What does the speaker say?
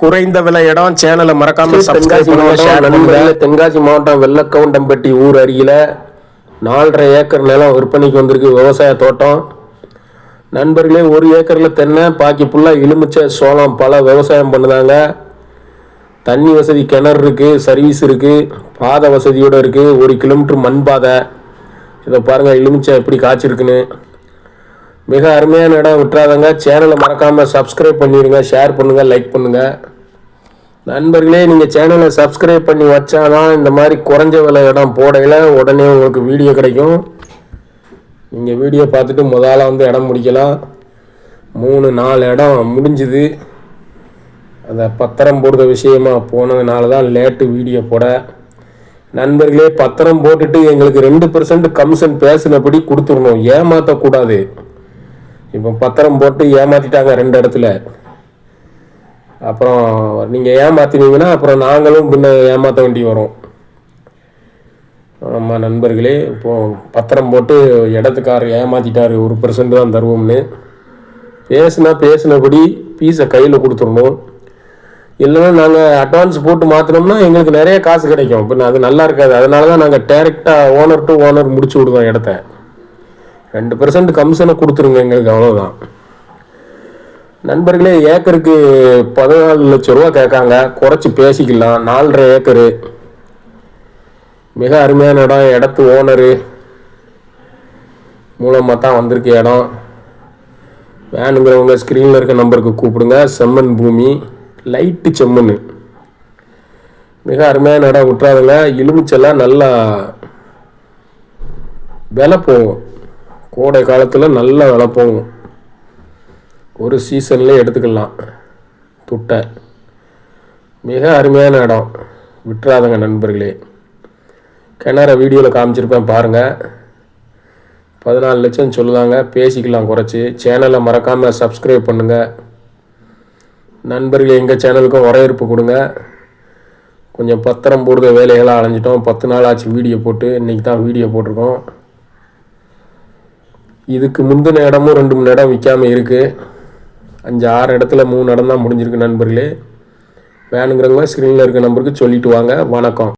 குறைந்த விலை இடம் சேனலை மறக்காம தென்காசி மாவட்டம் தென்காசி மாவட்டம் வெள்ளக்கவுண்டம்பட்டி ஊர் அருகில நாலரை ஏக்கர் நிலம் விற்பனைக்கு வந்திருக்கு விவசாய தோட்டம். நண்பர்களே ஒரு ஏக்கர்ல தென்னை பாக்கி ஃபுல்லாக எலுமிச்சை சோளம் பல விவசாயம் பண்ணுதாங்க. தண்ணி வசதி கிணறு இருக்கு சர்வீஸ் இருக்கு பாதை வசதியோட இருக்கு ஒரு கிலோமீட்டர் மண் பாதை. இதை பாருங்க எலுமிச்சை எப்படி காய்ச்சிருக்குன்னு. மிக அருமையான இடம். விட்டுறாதங்க. சேனலை மறக்காமல் சப்ஸ்கிரைப் பண்ணிடுங்க ஷேர் பண்ணுங்கள் லைக் பண்ணுங்கள் நண்பர்களே நீங்கள் சேனலை சப்ஸ்கிரைப் பண்ணி வச்சாதான் இந்த மாதிரி குறைஞ்ச விலை இடம் போடையில் உடனே உங்களுக்கு வீடியோ கிடைக்கும். நீங்கள் வீடியோ பார்த்துட்டு முதல்ல வந்து இடம் முடிக்கலாம். மூணு நாலு இடம் முடிஞ்சுது. அந்த பத்திரம் போடுற விஷயமா போனதுனால தான் லேட்டு வீடியோ போட. நண்பர்களே பத்திரம் போட்டுட்டு எங்களுக்கு ரெண்டு பர்சன்ட் கமிஷன் பேசினபடி கொடுத்துடணும். ஏமாற்றக்கூடாது இப்போ பத்திரம் போட்டு ஏமாற்றிட்டாங்க ரெண்டு இடத்துல. அப்புறம் நீங்கள் ஏமாத்தினீங்கன்னா அப்புறம் நாங்களும் பின்ன ஏமாற்ற வேண்டி வரும். ஆமாம் நண்பர்களே இப்போது பத்திரம் போட்டு இடத்துக்காரர் ஏமாற்றிட்டாரு ஒரு பர்சன்ட் தான் தருவோம்னு. பேசுனா பேசினபடி பீஸை கையில் கொடுத்துடணும். இல்லைன்னா நாங்கள் அட்வான்ஸ் போட்டு மாற்றினோம்னா எங்களுக்கு நிறைய காசு கிடைக்கும். இப்போ அது நல்லா இருக்காது. அதனால தான் நாங்கள் டேரெக்டாக ஓனர் டு ஓனர் முடிச்சு விடுவோம் இடத்த. ரெண்டு பர்சன்ட் கமிஷனை கொடுத்துருங்க எங்களுக்கு அவ்வளோதான் நண்பர்களே ஏக்கருக்கு பதினாலு லட்ச ரூபா கேட்காங்க. குறைச்சி பேசிக்கலாம். நாலரை ஏக்கரு. மிக அருமையான இடம். இடத்து ஓனரு மூலமாக தான் வந்திருக்க இடம். வேணுங்கிறவங்க ஸ்க்ரீனில் இருக்க நம்பருக்கு கூப்பிடுங்க. செம்மண் பூமி லைட்டு செம்மண். மிக அருமையான இடம். விட்டுறாதுங்க. எலுமிச்செல்லாம் நல்லா விலை போகும். கோடை காலத்தில் நல்ல விலை போகும். ஒரு சீசன்லேயே எடுத்துக்கலாம். துட்டை. மிக அருமையான இடம். விட்டுறாதங்க நண்பர்களே. கிணற வீடியோவில் காமிச்சிருப்பேன் பாருங்கள் பதினாலு லட்சம் சொல்லுதாங்க. பேசிக்கலாம் குறைச்சி. சேனலை மறக்காமல் சப்ஸ்கிரைப் பண்ணுங்கள் நண்பர்கள் எங்கள் சேனலுக்கும் வரவேற்பு கொடுங்க. கொஞ்சம் பத்திரம் போடுற வேலைகளாக அலைஞ்சிட்டோம். பத்து நாள் ஆச்சு வீடியோ போட்டு. இன்றைக்கி தான் வீடியோ போட்டிருக்கோம். இதுக்கு முந்தின இடமும் ரெண்டு மூணு இடம் விற்காம இருக்குது அஞ்சு ஆறு இடத்துல மூணு இடம் தான் முடிஞ்சிருக்கு நண்பர்களே. வேணுங்கிறவங்க ஸ்க்ரீனில் இருக்க நம்பருக்கு சொல்லிட்டு வாங்க. வணக்கம்.